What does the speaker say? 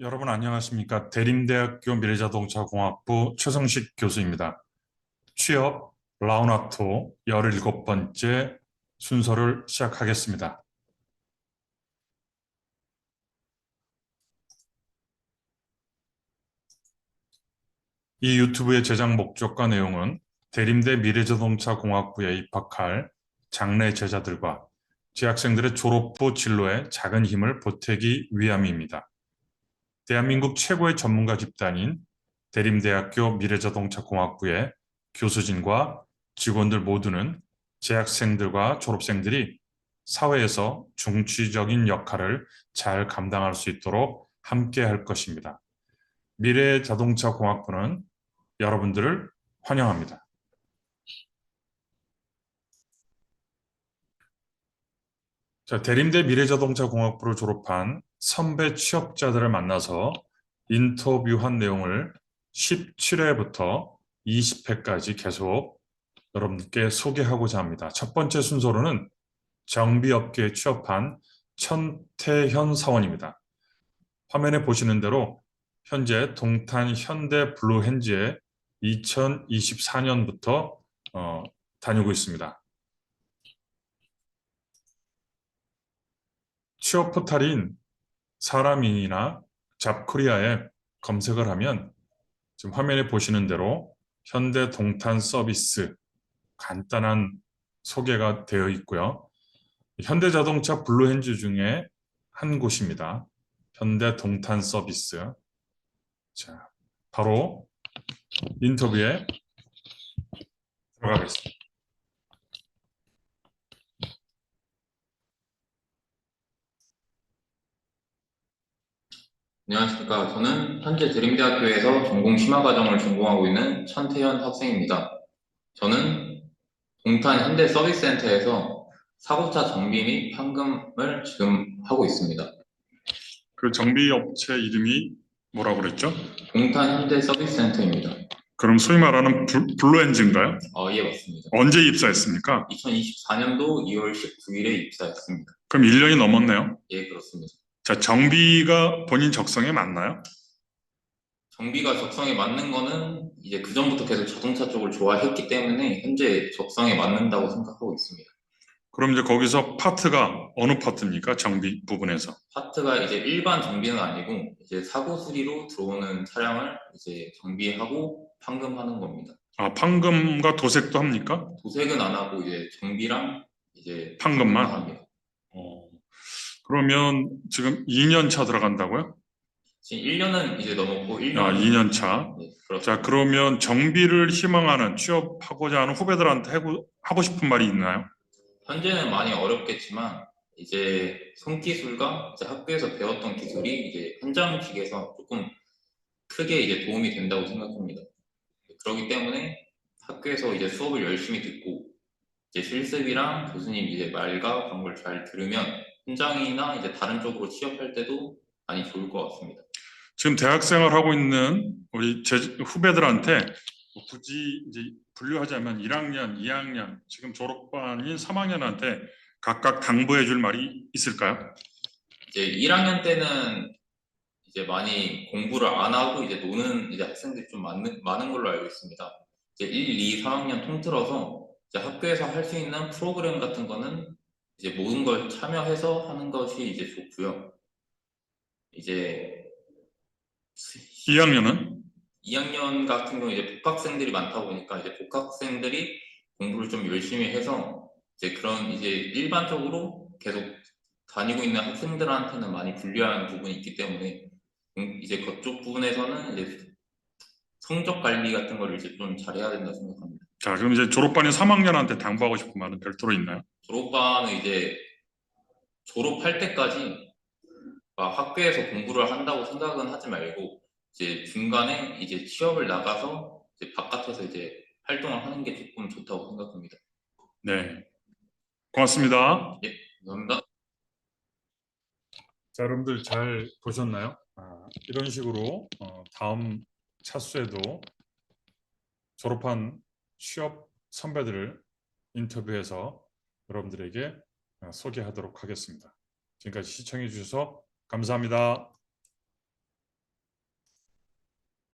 여러분 안녕하십니까? 대림대학교 미래자동차공학부 최성식 교수입니다. 취업 라우나토 17번째 순서를 시작하겠습니다. 이 유튜브의 제작 목적과 내용은 대림대 미래자동차공학부에 입학할 장래 제자들과 재학생들의 졸업 후 진로에 작은 힘을 보태기 위함입니다. 대한민국 최고의 전문가 집단인 대림대학교 미래자동차공학부의 교수진과 직원들 모두는 재학생들과 졸업생들이 사회에서 중추적인 역할을 잘 감당할 수 있도록 함께 할 것입니다. 미래 자동차 공학부는 여러분들을 환영합니다. 자, 대림대 미래자동차공학부를 졸업한 선배 취업자들을 만나서 인터뷰한 내용을 17회부터 20회까지 계속 여러분께 소개하고자 합니다. 첫 번째 순서로는 정비업계에 취업한 천태현 사원입니다. 화면에 보시는 대로 현재 동탄 현대 블루헨즈에 2024년부터 어, 다니고 있습니다. 취업 포탈인 사람인이나 잡코리아에 검색을 하면 지금 화면에 보시는 대로 현대 동탄 서비스 간단한 소개가 되어 있고요. 현대자동차 블루헨즈 중에 한 곳입니다. 현대 동탄 서비스. 자, 바로 인터뷰에 들어가겠습니다. 안녕하십니까. 저는 현재 대림대학교에서 전공 심화 과정을 전공하고 있는 천태현 학생입니다. 저는 동탄 현대 서비스 센터에서 사고차 정비 및 판금을 지금 하고 있습니다. 그 정비 업체 이름이 뭐라고 그랬죠? 동탄 현대 서비스 센터입니다. 그럼 소위 말하는 블- 블루엔진가요? 어, 예, 맞습니다. 언제 입사했습니까? 2024년도 2월 19일에 입사했습니다. 그럼 1년이 넘었네요. 예, 그렇습니다. 자, 정비가 본인 적성에 맞나요? 정비가 적성에 맞는 거는 이제 그 전부터 계속 자동차 쪽을 좋아했기 때문에 현재 적성에 맞는다고 생각하고 있습니다. 그럼 이제 거기서 파트가 어느 파트입니까? 정비 부분에서. 파트가 이제 일반 정비는 아니고 이제 사고 수리로 들어오는 차량을 이제 정비하고 판금하는 겁니다. 아, 판금과 도색도 합니까? 도색은 안 하고 이제 정비랑 이제 판금만? 합니다. 어, 그러면 지금 2년 차 들어간다고요? 지금 1년은 이제 넘었고 1년 아, 2년 차. 네. 자, 그러면 정비를 희망하는 취업하고자 하는 후배들한테 하고, 하고 싶은 말이 있나요? 현재는 많이 어렵겠지만 이제 손기술과 이제 학교에서 배웠던 기술이 이제 현장직에서 조금 크게 이제 도움이 된다고 생각합니다. 그렇기 때문에 학교에서 이제 수업을 열심히 듣고 이제 실습이랑 교수님 이제 말과 그런 걸 잘 들으면 현장이나 이제 다른 쪽으로 취업할 때도 많이 좋을 것 같습니다. 지금 대학생활 하고 있는 우리 제 후배들한테 뭐 굳이 이제 분류하자면 1학년, 2학년, 지금 졸업반인 3학년한테 각각 당부해 줄 말이 있을까요? 이제 1학년 때는 이제 많이 공부를 안 하고 이제 노는 이제 학생들이 좀 많은, 많은 걸로 알고 있습니다. 이제 1, 2, 3학년 통틀어서 이제 학교에서 할 수 있는 프로그램 같은 거는 이제 모든 걸 참여해서 하는 것이 이제 좋고요. 이제 2학년은 2학년 같은 경우 이제 복학생들이 많다 보니까 이제 복학생들이 공부를 좀 열심히 해서 이제 그런 이제 일반적으로 계속 다니고 있는 학생들한테는 많이 불리한 부분이 있기 때문에 음, 이제 그쪽 부분에서는 이제 성적 관리 같은 거를 이제 좀 잘해야 된다 생각합니다. 자, 그럼 이제 졸업반인 3학년한테 당부하고 싶은 말은 별도로 있나요? 졸업반은 이제 졸업할 때까지 막 학교에서 공부를 한다고 생각은 하지 말고 이제 중간에 이제 취업을 나가서 이제 바깥에서 이제 활동을 하는 게 조금 좋다고 생각합니다. 네. 고맙습니다. 감사합니다. 자, 여러분들 잘 보셨나요? 아, 이런 식으로 어, 다음 차수에도 졸업한 취업 선배들을 인터뷰해서 여러분들에게 어, 소개하도록 하겠습니다. 지금까지 시청해 주셔서 감사합니다.